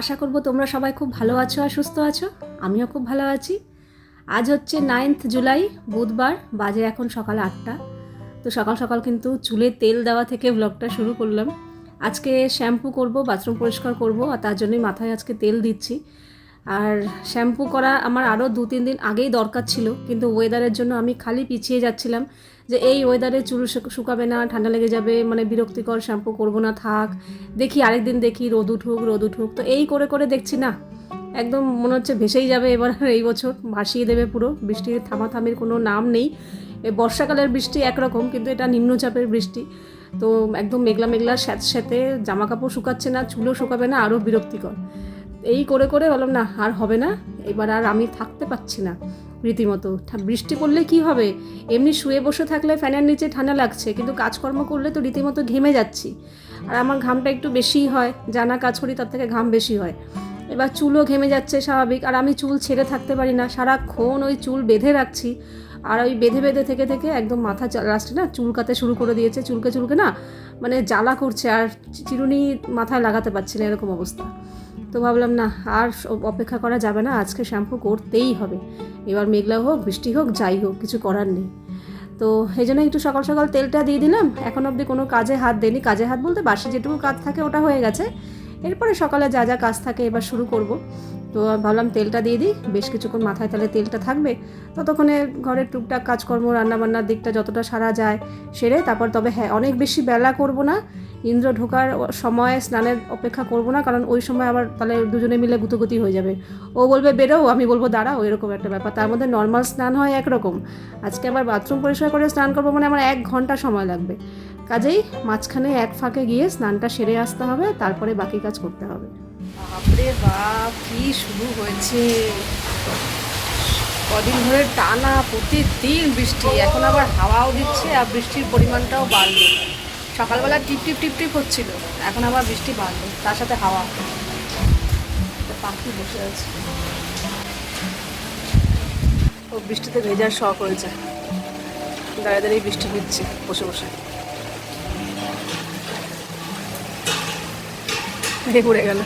আশা করব তোমরা সবাই খুব ভালো আছো আর সুস্থ আছো। আমিও খুব ভালো আছি। আজ হচ্ছে নাইন্থ জুলাই, বুধবার, বাজে এখন সকাল আটটা। তো সকাল সকাল কিন্তু চুলে তেল দেওয়া থেকে ব্লগটা শুরু করলাম। আজকে শ্যাম্পু করব বাথরুম পরিষ্কার করব, আর তার জন্যই মাথায় আজকে তেল দিচ্ছি। আর শ্যাম্পু করা আমার আরও দু তিন দিন আগেই দরকার ছিল, কিন্তু ওয়েদারের জন্য আমি খালি পিছিয়ে যাচ্ছিলাম যে এই ওয়েদারে চুল শুকাবে না, ঠান্ডা লেগে যাবে মানে বিরক্তিকর শ্যাম্পু করব না, থাক, দেখি আরেকদিন দেখি রোদ উঠুক রোদ উঠুক। তো এই করে করে দেখছি না, একদম মনে হচ্ছে ভেসেই যাবে এবার এই বছর, ভাসিয়ে দেবে পুরো, বৃষ্টির থামাথামির কোনো নাম নেই। বর্ষাকালের বৃষ্টি একরকম, কিন্তু এটা নিম্নচাপের বৃষ্টি। তো একদম মেঘলা মেঘলা স্যাঁত স্যাঁতে জামা কাপড় শুকাচ্ছে না, চুলও শুকাবে না, আরও বিরক্তিকর। এই করে করে বললাম, না, আর হবে না। এবার আর আমি থাকতে পারছি না রীতিমতো। বৃষ্টি পড়লে কি হবে? এমনি শুয়ে বসে থাকলে ফ্যানের নিচে ঠান্ডা লাগছে, কিন্তু কাজকর্ম করলে তো রীতিমতো ঘেমে যাচ্ছি। আর আমার ঘামটা একটু বেশিই হয়, জানা কাজ করি তার থেকে ঘাম বেশি হয়। এবার চুলও ঘেমে যাচ্ছে স্বাভাবিক, আর আমি চুল ছেড়ে থাকতে পারি না। সারাক্ষণ ওই চুল বেঁধে রাখছি, আর ওই বেঁধে বেঁধে থেকে থেকে একদম মাথা লাস্টে না চুলকাতে শুরু করে দিয়েছে, চুলকে চুলকে না মানে জ্বালা করছে, আর চিরুনি মাথায় লাগাতে পারছি না এরকম অবস্থা। তো ভাবলাম, না, আর অপেক্ষা করা যাবে না, আজকে শ্যাম্পু করতেই হবে। এবার মেঘলা হোক, বৃষ্টি হোক, যাই হোক, কিছু করার নেই। তো এই জন্য একটু সকাল সকাল তেলটা দিয়ে দিলাম। এখন অবধি কোনো কাজে হাত দেয়নি কাজে হাত বলতে বাসি যেটুকু কাজ থাকে ওটা হয়ে গেছে। এরপরে সকালে যা যা কাজ থাকে এবার শুরু করব। তো ভাবলাম তেলটা দিয়ে দিই। বেশ কিছুক্ষণ মাথায় তাহলে তেলটা থাকবে। ততক্ষণে ঘরের টুকটাক কাজকর্ম, রান্নাবান্নার দিকটা যতটা সারা যায় সেরে তারপর তবে হ্যাঁ অনেক বেশি বেলা করব না। ইন্দ্র ঢোকার সময় স্নানের অপেক্ষা করব না কারণ ওই সময় আবার তাহলে দুজনে মিলে গুতোগুতি হয়ে যাবে। ও বলবে বেরোও আমি বলব, দাঁড়াও, এরকম একটা ব্যাপার। তার মধ্যে নর্মাল স্নান হয় একরকম। আজকে আবার বাথরুম পরিষ্কার করে স্নান করব মানে আমার এক ঘণ্টা সময় লাগবে। কাজেই মাঝখানে এক ফাঁকে গিয়ে স্নানটা সেরে আসতে হবে, তারপরে বাকি কাজ করতে হবে। বাপরে বাপ, কি শুরু হয়েছে? কদিন ধরে টানা প্রতিদিন বৃষ্টি, এখন আবার হাওয়াও দিচ্ছে আর বৃষ্টির পরিমাণটাও বাড়লো। সকালবেলা টিপ টিপ টিপ টিপ হচ্ছিল, এখন আবার বৃষ্টি বাড়লো, তার সাথে হাওয়া। পাখি বসে আছে। ও বৃষ্টিতে ভেজার শখ হয়েছে। দাঁড়িয়ে দাঁড়িয়ে বৃষ্টি দিচ্ছে বসে বসে। হে পড়ে গেল।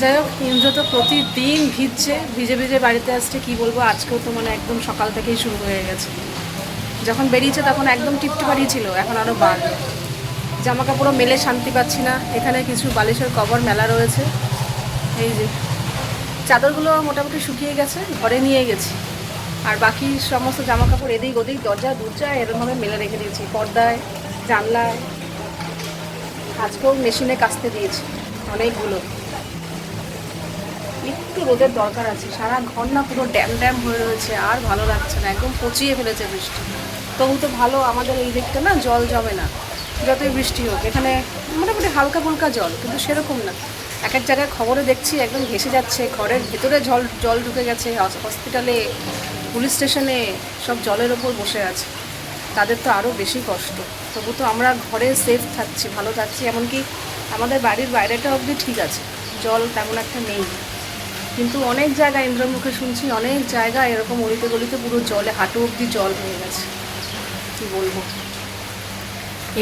যাই হোক, ইন্দ্র তো প্রতিদিন ভিজছে, ভিজে ভিজে বাড়িতে আসছে, কি বলব, আজকেও তো মানে একদম সকাল থেকেই শুরু হয়ে গেছে। যখন বেরিয়েছে তখন একদম টিপটিপারি ছিল, এখন আরও বাড়বে জামা কাপড়ও মেলে শান্তি পাচ্ছি না, এখানে কিছু বালিশের কবর মেলা রয়েছে। এই যে, চাদরগুলো মোটামুটি শুকিয়ে গেছে, ঘরে নিয়ে গেছি। আর বাকি সমস্ত জামা কাপড় এদিক ওদিক দরজা দরজা এরকমভাবে মেলে রেখে দিয়েছি, পর্দায়, জানলায়। আজকেও মেশিনে কাচতে দিয়েছি, অনেকগুলো। একটু রোদের দরকার আছে, সারা ঘর না পুরো ড্যাম ড্যাম হয়ে রয়েছে, আর ভালো লাগছে না, একদম পচিয়ে ফেলেছে বৃষ্টি। তবু তো ভালো আমাদের এই দিকটা না, জল জমে না, যতই বৃষ্টি হোক, এখানে মোটামুটি হালকা ফুলকা জল, কিন্তু সেরকম না। এক এক জায়গায় খবরে দেখছি, একদম ঘেসে যাচ্ছে, ঘরের ভেতরে জল জল ঢুকে গেছে হসপিটালে, পুলিশ স্টেশনে সব জলের ওপর বসে আছে। তাদের তো আরও বেশি কষ্ট। তবু তো আমরা ঘরে সেফ থাকছি, ভালো থাকছি। এমনকি আমাদের বাড়ির বাইরেটা অবধি ঠিক আছে। জল তেমন একটা নেই। কিন্তু অনেক জায়গায় ইন্দ্রমুখে শুনছি, অনেক জায়গায় এরকম অলিতে গলিতে পুরো জলে, হাঁটু অবধি জল হয়ে গেছে। কি বলব?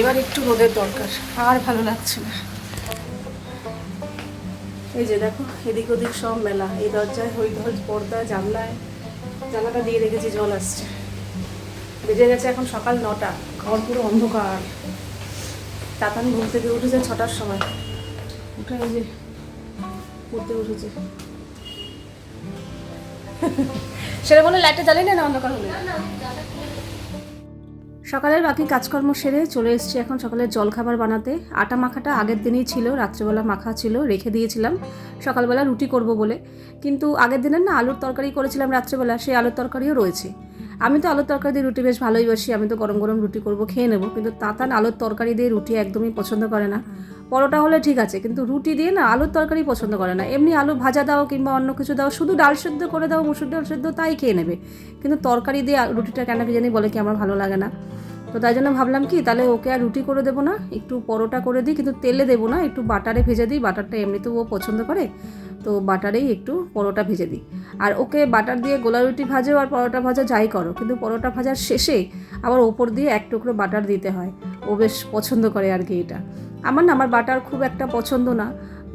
এবার একটু রোদের দরকার, আর ভালো লাগছে না। এই যে দেখো, এদিক ওদিক সব মেলা। এই দরজায়, ওই পর্দা জানলায় জানলাটা দিয়ে রেখেছি, জল আসছে। বেজে গেছে এখন সকাল নটা। ঘর পুরো অন্ধকার। তাতান ঘুম থেকে উঠেছে ছটার সময়। উঠে যে পড়তে উঠেছে সেটা বলে লাইটটা জ্বালিয়ে না অন্ধকার হলে। সকালের বাকি কাজকর্ম সেরে চলে এসেছি এখন সকালের জলখাবার বানাতে। আটা মাখাটা আগের দিনই ছিল, রাত্রেবেলা মাখা ছিল, রেখে দিয়েছিলাম। সকালবেলা রুটি করব বলে। কিন্তু আগের দিনের না আলুর তরকারি করেছিলাম রাত্রেবেলা, সেই আলুর তরকারিও রয়েছে। আমি তো আলুর তরকারি দিয়ে রুটি বেশ ভালোই বাসি, আমি তো গরম গরম রুটি করব, খেয়ে নেব। কিন্তু তাতান আলুর তরকারি দিয়ে রুটি একদমই পছন্দ করে না। পরোটা হলে ঠিক আছে, কিন্তু রুটি দিয়ে না আলুর তরকারি পছন্দ করে না। এমনি আলু ভাজা দাও কিংবা অন্য কিছু দাও, শুধু ডাল সেদ্ধ করে দাও, মুসুর ডাল সেদ্ধ তাই খেয়ে নেবে। কিন্তু তরকারি দিয়ে রুটিটা কেন কি জানি বলে কি আমার ভালো লাগে না। তো তাই জন্য ভাবলাম কি, তাহলে ওকে আর রুটি করে দেবো না, একটু পরোটা করে দিই, কিন্তু তেলে দেবো না, একটু বাটারে ভেজে দিই, বাটারটা এমনিতেও ও পছন্দ করে, তো বাটারেই একটু পরোটা ভেজে দিই। আর ওকে বাটার দিয়ে গোলা রুটি ভাজো আর পরোটা ভাজা যাই করো, কিন্তু পরোটা ভাজার শেষে আবার ওপর দিয়ে এক টুকরো বাটার দিতে হয়, ও বেশ পছন্দ করে আর কি এটা। আমার না, আমার বাটার খুব একটা পছন্দ না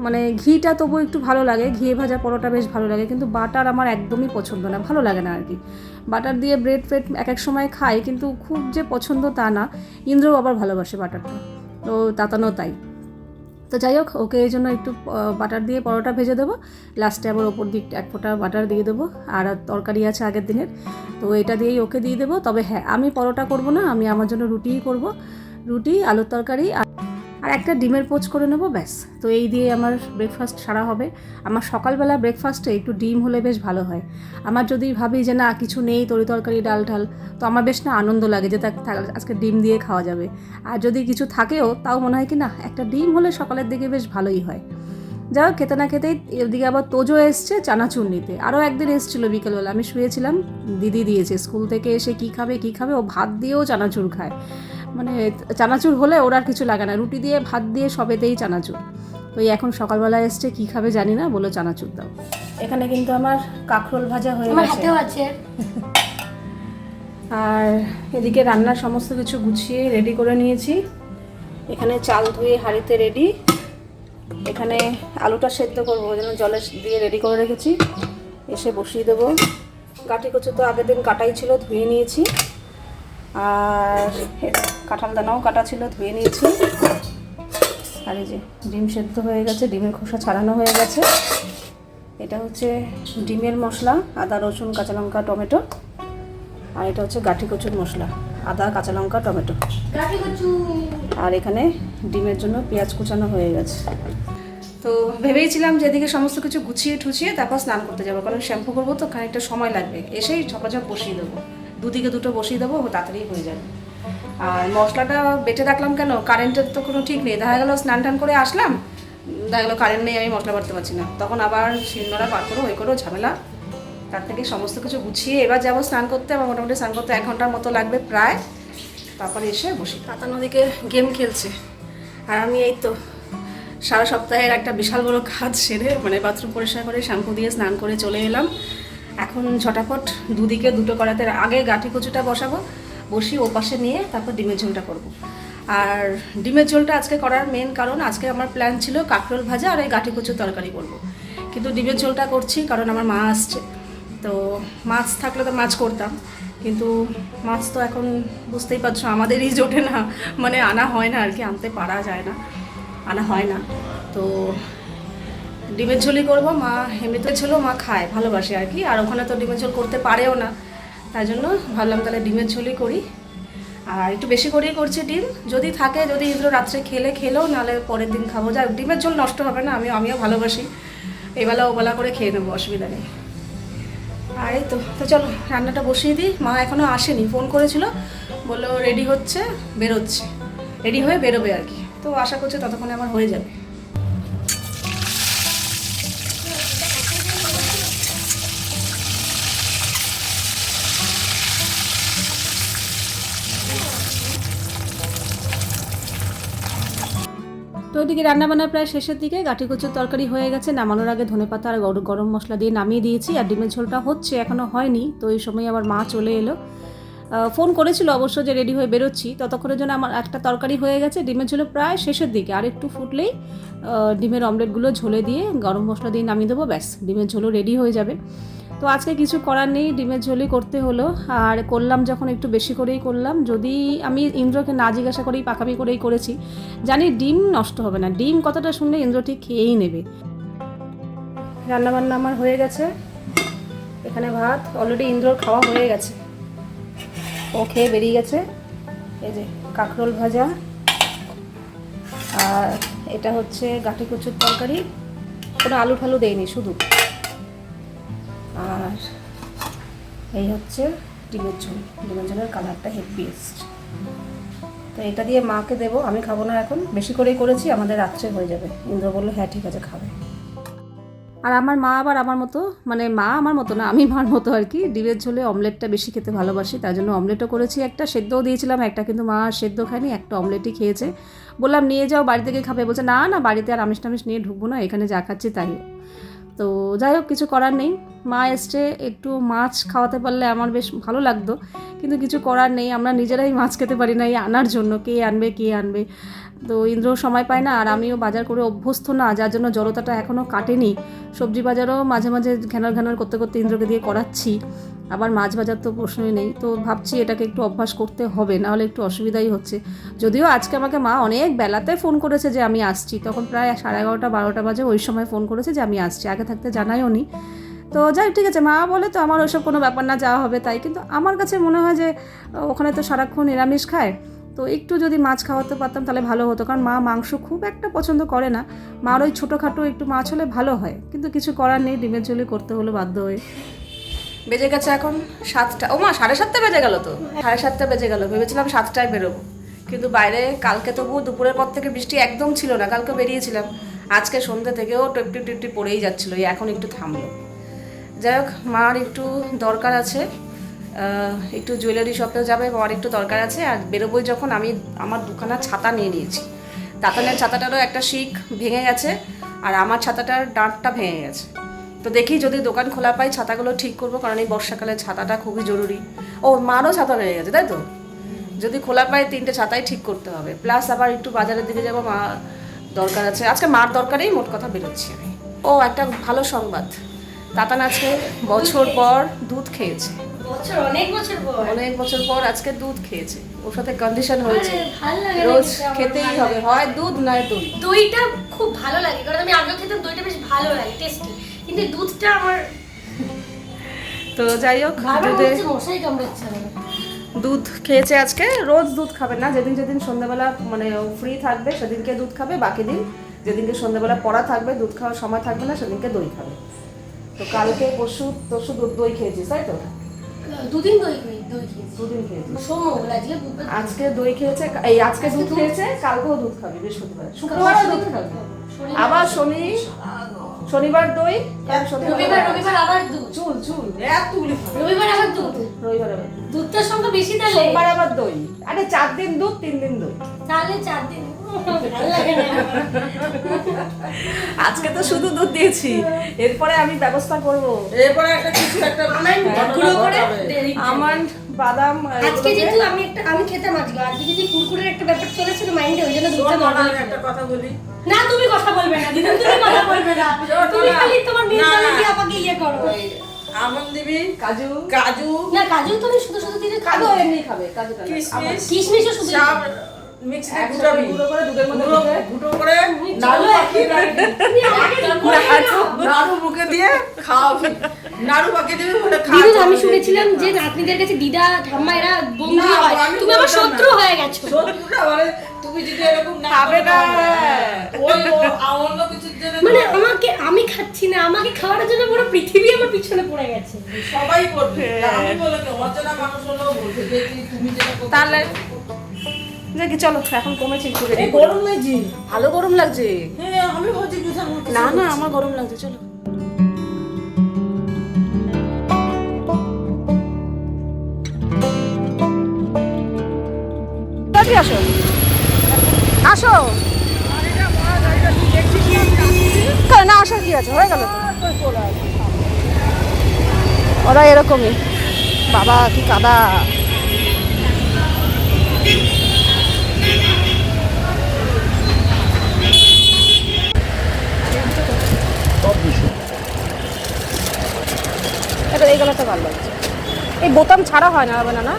মানে ঘিটা তবু একটু ভালো লাগে ঘিয়ে ভাজা পরোটা বেশ ভালো লাগে, কিন্তু বাটার আমার একদমই পছন্দ না, ভালো লাগে না আর কি। বাটার দিয়ে ব্রেড ফ্রেড এক এক সময় খাই, কিন্তু খুব যে পছন্দ তা না, ইন্দ্রও আবার ভালোবাসে বাটারটা, তো তাতানো তাই। তো যাই হোক, ওকে এই জন্য একটু বাটার দিয়ে পরোটা ভেজে দেবো লাস্টে আবার ওপর দিক এক ফোঁটা বাটার দিয়ে দেবো, আর তরকারি আছে আগের দিনের, তো এটা দিয়েই ওকে দিয়ে দেবো, তবে হ্যাঁ আমি পরোটা করব না, আমি আমার জন্য রুটিই করব, রুটি, আলুর তরকারি, আর আর একটা ডিমের পোচ করে নেব, ব্যাস। তো এই দিয়ে আমার ব্রেকফাস্ট সারা হবে। আমার সকালবেলা ব্রেকফাস্টে একটু ডিম হলে বেশ ভালো হয়। আমার যদি ভাবি যে না, কিছু নেই, তরি তরকারি, ডাল ঢাল, তো আমার বেশ না আনন্দ লাগে যে আজকে ডিম দিয়ে খাওয়া যাবে। আর যদি কিছু থাকেও, তাও মনে হয় কি না, একটা ডিম হলে সকালের দিকে বেশ ভালোই হয়। যাই হোক, খেতে না খেতেই এদিকে আবার তোজো এসছে চানাচুর নিতে। আরও একদিন এসেছিল বিকেলবেলা। আমি শুয়েছিলাম, দিদি দিয়েছে, স্কুল থেকে এসে কী খাবে কী খাবে, ও ভাত দিয়েও চানাচুর খায়। মানে চানাচুর হলে ওর আর কিছু লাগে না। রুটি দিয়ে ভাত দিয়ে সবেতেই চানাচুর। তো এখন সকালবেলা এসছে কী খাবে জানি না বলে চানাচুর দাও। এখানে কিন্তু আমার কাঁকরোল ভাজা হয়ে আমার গেছে। হাতেও আছে। আর এদিকে রান্নার সমস্ত কিছু গুছিয়ে রেডি করে নিয়েছি। এখানে চাল ধুয়ে হাঁড়িতে রেডি এখানে আলুটা সেদ্ধ করব ওই জন্য জলে দিয়ে রেডি করে রেখেছি। এসে বসিয়ে দেবো। কাটি কচু তো আগের দিন কাটাই ছিল ধুয়ে নিয়েছি। আর কাঁঠাল দানাও কাটা ছিল, ধুয়ে নিয়েছি। আর এই যে ডিম সেদ্ধ হয়ে গেছে, ডিমের খোসা ছাড়ানো হয়ে গেছে। এটা হচ্ছে ডিমের মশলা, আদা, রসুন, কাঁচা লঙ্কা, টমেটো। আর এটা হচ্ছে গাঠি কচুর মশলা, আদা, কাঁচা লঙ্কা, টমেটো। আর এখানে ডিমের জন্য পেঁয়াজ কুচানো হয়ে গেছে। তো ভেবেইছিলাম যে এদিকে সমস্ত কিছু গুছিয়ে ঠুছিয়ে তারপর স্নান করতে যাব, কারণ শ্যাম্পু করব তো খানিকটা সময় লাগবে। এসেই ঝপাঝপ বসিয়ে দেবো। দুদিকে দুটো বসিয়ে দেবো তাড়াতাড়ি হয়ে যাবে। আর মশলাটা বেটে রাখলাম কেন? কারেন্টের তো কোনো ঠিক নেই। দেখা গেলো স্নান টান করে আসলাম, দেখা গেলো কারেন্ট নেই, আমি মশলা বাড়তে পারছি না। তখন আবার শিলনোড়া পার করো, ওই করো, ঝামেলা। তার থেকে সমস্ত কিছু গুছিয়ে এবার যাব স্নান করতে, আমার মোটামুটি স্নান করতে এক ঘণ্টার মতো লাগবে প্রায়। তারপরে এসে বসি। তাতা নদীকে গেম খেলছে। আর আমি এই তো সারা সপ্তাহের একটা বিশাল বড় কাজ সেরে মানে বাথরুম পরিষ্কার করে, শ্যাম্পু দিয়ে স্নান করে চলে এলাম। এখন ঝটাপট দুদিকে, দুটো করাতে আগে গাঠি কচুটা বসাবো, বসি ও পাশে নিয়ে তারপর ডিমের ঝোলটা করব। আর ডিমের ঝোলটা আজকে করার মেন কারণ, আজকে আমার প্ল্যান ছিল কাঁকরোল ভাজা আর এই গাঠি কচুর তরকারি করব। কিন্তু ডিমের ঝোলটা করছি কারণ আমার মা আসছে তো মাছ থাকলে তো মাছ করতাম, কিন্তু মাছ তো এখন বুঝতেই পারছ আমাদেরই জোটে না মানে আনা হয় না আর কি, আনতে পারা যায় না, আনা হয় না তো ডিমের ঝোলই করব, মা এমনিতে ছিল, মা খায়, ভালোবাসে আর কি, আর ওখানে তো ডিমের ঝোল করতে পারেও না। তাই জন্য ভাবলাম তাহলে ডিমের ঝোলই করি। আর একটু বেশি করেই করছি ডিম, যদি থাকে, যদি এগুলো রাত্রে খেলে খেলেও নাহলে পরের দিন খাব। যা ডিমের ঝোল নষ্ট হবে না আমি আমিও ভালোবাসি। এবেলা ওবেলা করে খেয়ে নেব, অসুবিধা নেই। আর এই তো তো চলো, রান্নাটা বসিয়ে দিই। মা এখনও আসেনি, ফোন করেছিল, বলল রেডি হচ্ছে, বেরোচ্ছে। রেডি হয়ে বেরোবে আর কি। তো আশা করছি ততক্ষণে আমার হয়ে যাবে। তো ওইদিকে রান্নাবান্না প্রায় শেষের দিকে গাঠি কচুর তরকারি হয়ে গেছে, নামানোর আগে ধনেপাতা আর গর- গরম মশলা দিয়ে নামিয়ে দিয়েছি আর ডিমের ঝোলটা হচ্ছে এখনও হয়নি, তো এই সময় আবার মা চলে এলো। ফোন করেছিল অবশ্য যে রেডি হয়ে বেরোচ্ছি, ততক্ষণের জন্য আমার একটা তরকারি হয়ে গেছে, ডিমের ঝোলে প্রায় শেষের দিকে, আর একটু ফুটলেই ডিমের অমলেটগুলো ঝোলে দিয়ে গরম মশলা দিয়ে নামিয়ে দেবো, ব্যাস, ডিমের ঝোলও রেডি হয়ে যাবে। তো আজকে কিছু করার নেই, ডিমের ঝোলই করতে হলো। আর করলাম যখন একটু বেশি করেই করলাম, যদি আমি ইন্দ্রকে না জিজ্ঞাসা করেই পাকামি করেই করেছি, জানি ডিম নষ্ট হবে না। ডিম কথাটা শুনলে ইন্দ্র ঠিক খেয়েই নেবে। রান্নাবান্না আমার হয়ে গেছে। এখানে ভাত অলরেডি ইন্দ্রর খাওয়া হয়ে গেছে। ও খেয়ে বেরিয়ে গেছে। এই যে কাঁকরোল ভাজা। আর এটা হচ্ছে গাঠি কচুর তরকারি। কোনো আলু ঠালু দেয়নি শুধু। এই হচ্ছে ডিমের ঝোল। ডিমের ঝোলের কালারটা হেভি এসছে তো এটা দিয়ে মাকে দেবো। আমি খাব না এখন। বেশি করেই করেছি, আমাদের রাত্রে হয়ে যাবে। ইন্দ্র বলল হ্যাঁ ঠিক আছে, খাবে। আর আমার মা আবার আমার মতো মানে মা আমার মতো না, আমি মার মতো আর কি। ডিমের ঝোলে অমলেটটা বেশি খেতে ভালোবাসি, তার জন্য অমলেটও করেছি। একটা সেদ্ধও দিয়েছিলাম, একটা কিন্তু মা সেদ্ধ খায়নি, একটা অমলেটই খেয়েছে। বললাম, নিয়ে যাও, বাড়ি থেকে খাবে। বলছে, না না, বাড়িতে আর আমিষ টামিষ নিয়ে ঢুকবো না, এখানে যা খাচ্ছি তাই। তো যাই হোক, কিছু করার নেই। মা এসছে, একটু মাছ খাওয়াতে পারলে আমার বেশ ভালো লাগতো, কিন্তু কিছু করার নেই। আমরা নিজেরাই মাছ খেতে পারি না এই আনার জন্য, কে আনবে কে আনবে। তো ইন্দ্র সময় পায় না, আর আমিও বাজার করে অভ্যস্ত না, যার জন্য জড়তাটা এখনও কাটেনি। সবজি বাজারও মাঝে মাঝে ঘ্যানার ঘ্যানার করতে করতে ইন্দ্রকে দিয়ে করাচ্ছি। আবার মাছ বাজার তো প্রশ্নই নেই। তো ভাবছি এটাকে একটু অভ্যাস করতে হবে, নাহলে একটু অসুবিধাই হচ্ছে। যদিও আজকে আমাকে মা অনেক বেলাতে ফোন করেছে যে আমি আসছি। তখন প্রায় সাড়ে এগারোটা, বারোটা বাজে ওই সময় ফোন করেছে যে আমি আসছি। আগে থাকতে জানাইও নি। তো যাই ঠিক আছে, মা বলে তো আমার ওইসব কোনো ব্যাপার না, যাওয়া হবে তাই। কিন্তু আমার কাছে মনে হয় যে, ওখানে তো সারাক্ষণ নিরামিষ খায়। তো একটু যদি মাছ খাওয়াতে পারতাম তাহলে ভালো হতো। কারণ মা মাংস খুব একটা পছন্দ করে না। মার ওই ছোটোখাটো একটু মাছ হলে ভালো হয়। কিন্তু কিছু করার নেই, ডিমের ঝুলি করতে হলো বাধ্য হয়ে। বেজে গেছে এখন সাতটা। ও মা, সাড়ে সাতটা বেজে গেল তো? সাড়ে সাতটা বেজে গেল, ভেবেছিলাম সাতটায় বেরোবো। কিন্তু বাইরে কালকে তবু দুপুরের পর থেকে বৃষ্টি একদম ছিল না, কালকে বেরিয়েছিলাম। আজকে সন্ধ্যে থেকেও টিপটি টিপটি পড়েই যাচ্ছিল এখন একটু থামলো। যাই হোক, মার একটু দরকার আছে একটু জুয়েলারি শপে যাবে, মার একটু দরকার আছে, আর বেরোবোই যখন আমি আমার দুখানা ছাতা নিয়ে নিয়েছি। তাতানের ছাতাটারও একটা শিক ভেঙে গেছে, আর আমার ছাতাটার ডাঁটটা ভেঙে গেছে। তো দেখি যদি দোকান খোলা পাই ছাতাগুলো ঠিক করব কারণ এই বর্ষাকালে ছাতাটা খুবই জরুরি। ও মারও ছাতা ভেঙে গেছে তাই তো? যদি খোলা পাই তিনটে ছাতাই ঠিক করতে হবে। প্লাস আবার একটু বাজারের দিকে যাব মা দরকার আছে। আজকে মার দরকারেই মোট কথা বেরোচ্ছি আমি। ও একটা ভালো সংবাদ। তাতান আজকে বছর পর দুধ খেয়েছে। অনেক বছর পর। অনেক বছর পর আজকে দুধ খেয়েছে। ওর সাথে কন্ডিশন হয়েছে। রোজ খেতেই হবে। হয় দুধ নয় দই। দইটা খুব ভালো লাগে কারণ আমি আগে খেতাম দইটা বেশ ভালো লাগে টেস্টি কিন্তু দুধটা আমার তো যাই হোক দুধে খেয়েছে আজকে রোজ দুধ খাবে না যেদিন যেদিন সন্ধ্যাবেলা মানে ফ্রি থাকবে সেদিনকে দুধ খাবে বাকি দিন যেদিনকে সন্ধ্যাবেলা পড়া থাকবে দুধ খাওয়ার সময় থাকবে না সেদিনকে দই খাবে। তো কালকে পরশু তরশু দুধ দই খেয়েছিস তাই তো? দুদিন দই দুদিন আজকে দই খেয়েছে এই আজকে দুধ খেয়েছে কালকেও দুধ খাবে বৃহস্পতিবার। শুক্রবারও দুধ খাবে। আবার শনি শনিবার দই রবিবার রবিবার আবার দুধ। চুল চুল এতগুলি রবিবার আবার দুধ? রবিবার আবার দুধ। দুধটার সংখ্যা বেশি তাহলে? সোমবার আবার দই। আরে চার দিন দুধ তিন দিন দই। তাহলে চার দিন। ভালো লাগে না। আজকে তো শুধু দুধ দিয়েছি। এরপরে আমি ব্যবস্থা করব। এরপরে একটা কিছু একটা আমন্ড বাদাম আজকে যেহেতু আমি একটা আমি খেতাম আজকে। আজকে যদি কুরকুরের একটা ব্যাপার চলেছিল মাইন্ডে ওই জন্য দুধটা নরমাল একটা কথা বলি। না তুমি কথা বলবে না দিদি তুমি কথা বলবে না। তুমি খালি তোমার মেন্টালিটি না। আমাকে ইয়ে করো। আমন দিবি কাজু। কাজু। না কাজু তুমি শুধু শুধু দিলে কাজু এমনি খাবে কাজু কিশমিশ। কিশমিশও শুধু সব মিক্সিতে গুঁড়ো করে দুধের মধ্যে গুঁড়ো করে নাড়ু পাকিয়ে রাখবি তুমি আমাকে বলবে না। নাড়ু মুখে দিয়ে খাওয়াবি নাড়ু পাকিয়ে দিবি বলে খা আমি শুনেছিলাম যে নাতনিদের কাছে দিদা ঠাম্মা এরা বন্ধু হয়। তুমি আমার শত্রু হয়ে গেছো। শত্রুটা মানে তুমি যদি এরকম না খাবে না। ওই ও- আ- অন্য কিছুর জন্য মানে আমাকে আমি খাচ্ছি না। আমাকে খাওয়ার জন্য পুরো পৃথিবী আমার পিছনে পড়ে গেছে। সবাই করবে। আমি বলে অচেনা মানুষ হলেও বলবে যে তুমি যেটা তাহলে দেখি চলো এখন কমেছে একটু এই গরম লাগছে। ভালো গরম লাগছে। হ্যাঁ আমি ভাবছি কি না না আমার গরম লাগছে চলো। আসো। আসো। না কি আছে? হয়ে গেল ওরা এরকমই। বাবা কি কাদা। এটা এই কালারটা ভালো লাগছে। এই বোতাম ছাড়া হয় না হবে না না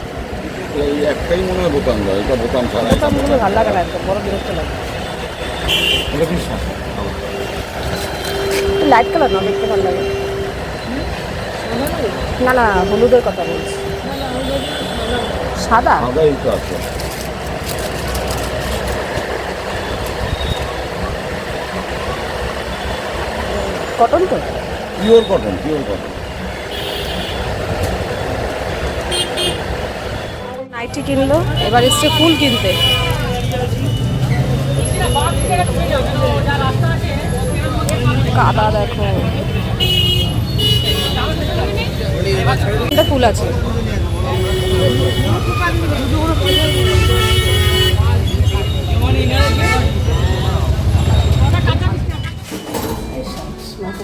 এই একটাই মনে হয় বোতাম দেয় এটা বোতাম ছাড়া এটা বোতামগুলো ভালো লাগে না একদম বড় বিরক্ত লাগে। এটা কি লাইট কালার না দেখতে ভালো লাগে। না না হলুদের কথা বলছি। সাদা? সাদাই তো আছে। কটন তো? Pure cotton pure cotton nighty কিনলো এবার এসছে ফুল কিনতে। কাদা দেখো। ফুল আছে।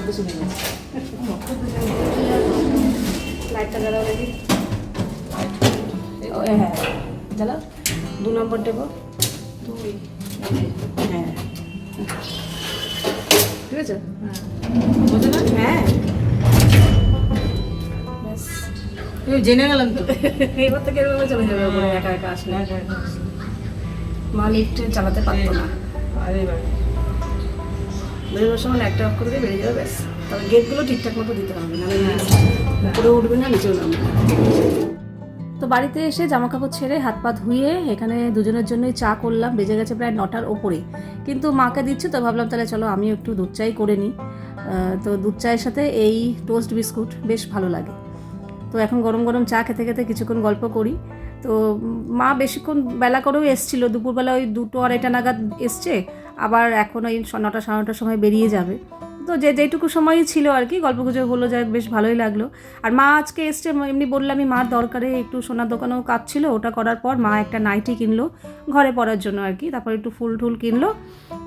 মধ্যে চলে গেছে লাইটটা হ্যাঁ জ্বালাও। দু নম্বর দেবো হ্যাঁ। ঠিক আছে না? হ্যাঁ। জেনে গেলাম তো। এবার এরকম চলে যাবে একা একা চালাতে পারতো না। আরে বেরোনোর সময় একটা অফ করে বেরিয়ে যাবে, ব্যাস। গেটগুলো ঠিকঠাক মতো দিতে হবে না উপরে উঠবে না, নিচেও নামবে। তো বাড়িতে এসে জামা কাপড় ছেড়ে হাত পা ধুয়ে এখানে দুজনের জন্যই চা করলাম, বেজে গেছে প্রায় নটার ওপরে। কিন্তু মাকে দিচ্ছি তো, ভাবলাম তাহলে চলো আমিও একটু দুধ চাই করে নিই। তো দুধ চায়ের সাথে এই টোস্ট বিস্কুট বেশ ভালো লাগে। তো এখন গরম গরম চা খেতে খেতে কিছুক্ষণ গল্প করি। তো মা বেশিক্ষণ বেলা করেও এসছিল, দুপুরবেলা ওই দুটো আড়াইটা নাগাদ এসছে। আবার এখন ওই নটা সাড়ে নটার সময় বেরিয়ে যাবে। তো যে যেটুকু সময়ই ছিল আর কি, গল্প গুজব হলো, যাই বেশ ভালোই লাগল। আর মা আজকে এসছে এমনি বললামই মার দরকারে একটু সোনার দোকানেও কাজ ছিল, ওটা করার পর মা একটা নাইটি কিনলো, ঘরে পরার জন্য আর কি। তারপর একটু ফুল টুল কিনলো,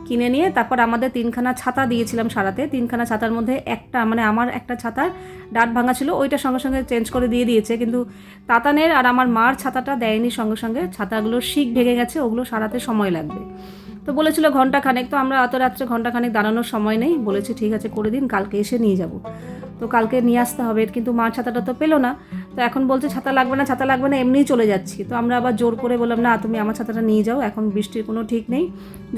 কিনে নিয়ে তারপর আমাদের তিনখানা ছাতা দিয়েছিলাম সারাতে। তিনখানা ছাতার মধ্যে একটা মানে আমার একটা ছাতার ডাট ভাঙা ছিল, ওইটা সঙ্গে সঙ্গে চেঞ্জ করে দিয়ে দিয়েছে। কিন্তু তাতানের আর আমার মার ছাতাটা দেয়নি সঙ্গে সঙ্গে, ছাতাগুলো শিক ভেঙে গেছে, ওগুলো সারাতে সময় লাগবে। তো বলেছিল ঘণ্টা খানেক তো আমরা অত রাত্রে ঘণ্টা খানেক দাঁড়ানোর সময় নেই। বলেছি, ঠিক আছে, করে দিন, কালকে এসে নিয়ে যাব। তো কালকে নিয়ে আসতে হবে, কিন্তু মার ছাতাটা তো পেল না। তো এখন বলছে, ছাতা লাগবে না, ছাতা লাগবে না, এমনিই চলে যাচ্ছি। তো আমরা আবার জোর করে বললাম, না, তুমি আমার ছাতাটা নিয়ে যাও, এখন বৃষ্টির কোনো ঠিক নেই।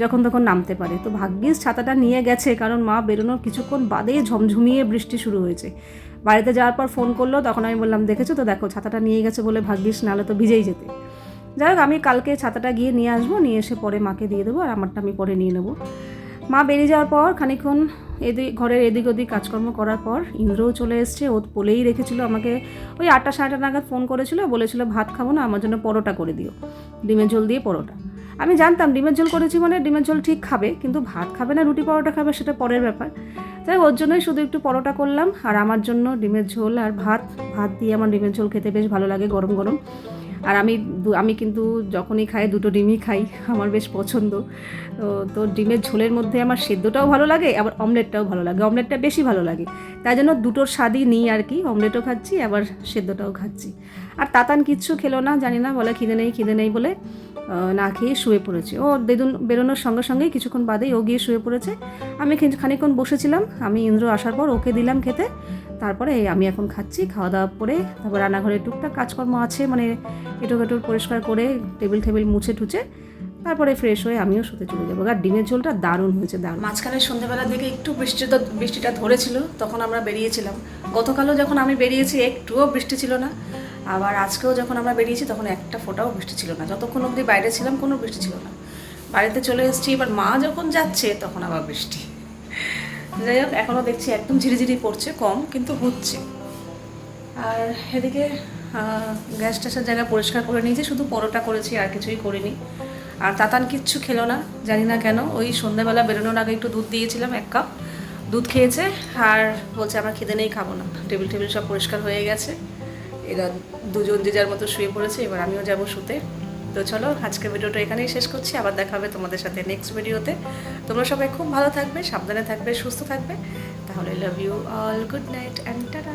যখন তখন নামতে পারে। তো ভাগ্যিস ছাতাটা নিয়ে গেছে, কারণ মা বেরোনোর কিছুক্ষণ বাদেই ঝমঝমিয়ে বৃষ্টি শুরু হয়েছে। বাড়িতে যাওয়ার পর ফোন করল, তখন আমি বললাম, দেখেছ তো, দেখো, ছাতাটা নিয়ে গেছে বলে ভাগ্যিস, নাহলে তো ভিজেই যেতে। যাই হোক, আমি কালকে ছাতাটা গিয়ে নিয়ে আসব, নিয়ে এসে পরে মাকে দিয়ে দেবো, আর আমারটা আমি পরে নিয়ে নেব। মা বেরিয়ে যাওয়ার পর খানিকক্ষণ এদিক ঘরের এদিক ওদিক কাজকর্ম করার পর ইন্দ্রও চলে এসছে, ও বলেই রেখেছিল আমাকে, ওই আটটা সাড়ে আটটা নাগাদ ফোন করেছিল, বলেছিল ভাত খাব না, আমার জন্য পরোটা করে দিও, ডিমের ঝোল দিয়ে পরোটা। আমি জানতাম ডিমের ঝোল করেছি মানে ডিমের ঝোল ঠিক খাবে, কিন্তু ভাত খাবে না, রুটি পরোটা খাবে, সেটা পরের ব্যাপার। তাই ওর জন্যই শুধু একটু পরোটা করলাম, আর আমার জন্য ডিমের ঝোল আর ভাত ভাত দিয়ে আমার ডিমের ঝোল খেতে বেশ ভালো লাগে গরম গরম। আর আমি আমি কিন্তু যখনই খাই দুটো ডিমই খাই, আমার বেশ পছন্দ। তো তো ডিমের ঝোলের মধ্যে আমার সেদ্ধটাও ভালো লাগে, আবার অমলেটটাও ভালো লাগে। অমলেটটা বেশি ভালো লাগে। তাই জন্য দুটোর স্বাদই নিই আর কি। অমলেটও খাচ্ছি, আবার সেদ্ধটাও খাচ্ছি। আর তাতান কিচ্ছু খেলো না, জানি না, বলে খিদে নেই খিদে নেই বলে না খেয়ে শুয়ে পড়েছে। ও বেদুন, বেরোনোর সঙ্গে সঙ্গেই কিছুক্ষণ বাদেই ও গিয়ে শুয়ে পড়েছে। আমি খানি- খানিকক্ষণ বসেছিলাম, আমি ইন্দ্র আসার পর ওকে দিলাম খেতে। তারপরে আমি এখন খাচ্ছি খাওয়া দাওয়া করে, তারপর রান্নাঘরে টুকটাক কাজকর্ম আছে মানে এঁটো কেটো পরিষ্কার করে, টেবিল টেবিল মুছে টুছে, তারপরে ফ্রেশ হয়ে আমিও শুতে চলে যাব। আর ডিমের ঝোলটা দারুণ হয়েছে, দারুণ। মাঝখানে সন্ধ্যাবেলার দিকে একটু বৃষ্টি বৃষ্টিটা ধরেছিল, তখন আমরা বেরিয়েছিলাম। গতকালও যখন আমি বেরিয়েছি, একটুও বৃষ্টি ছিল না। আবার আজকেও যখন আমরা বেরিয়েছি, তখন একটা ফোঁটাও বৃষ্টি ছিল না। যতক্ষণ অবধি বাইরে ছিলাম, কোনো বৃষ্টি ছিল না। বাড়িতে চলে এসেছি, এবার মা যখন যাচ্ছে, তখন আবার বৃষ্টি। যাই হোক এখনও দেখছি একদম ঝিরিঝিরি পড়ছে, কম, কিন্তু হচ্ছে। আর এদিকে গ্যাস ট্যাসের জায়গা পরিষ্কার করে নিয়েছি, শুধু পরোটা করেছি, আর কিছুই করিনি। আর তাতান কিচ্ছু খেলো না, জানি না কেন। ওই সন্ধ্যাবেলা বেরোনোর আগে একটু দুধ দিয়েছিলাম, এক কাপ। দুধ খেয়েছে, আর বলছে, আমার খিদে নেই, খাব না। টেবিল টেবিল সব পরিষ্কার হয়ে গেছে। এরা দুজন যে যার মতো শুয়ে পড়েছে, এবার আমিও যাব শুতে। তো চলো আজকে ভিডিওটা এখানেই শেষ করছি। আবার দেখা হবে তোমাদের সাথে নেক্সট ভিডিওতে। তোমরা সবাই খুব ভালো থাকবে, সাবধানে থাকবে, সুস্থ থাকবে। তাহলে love you all good night and tata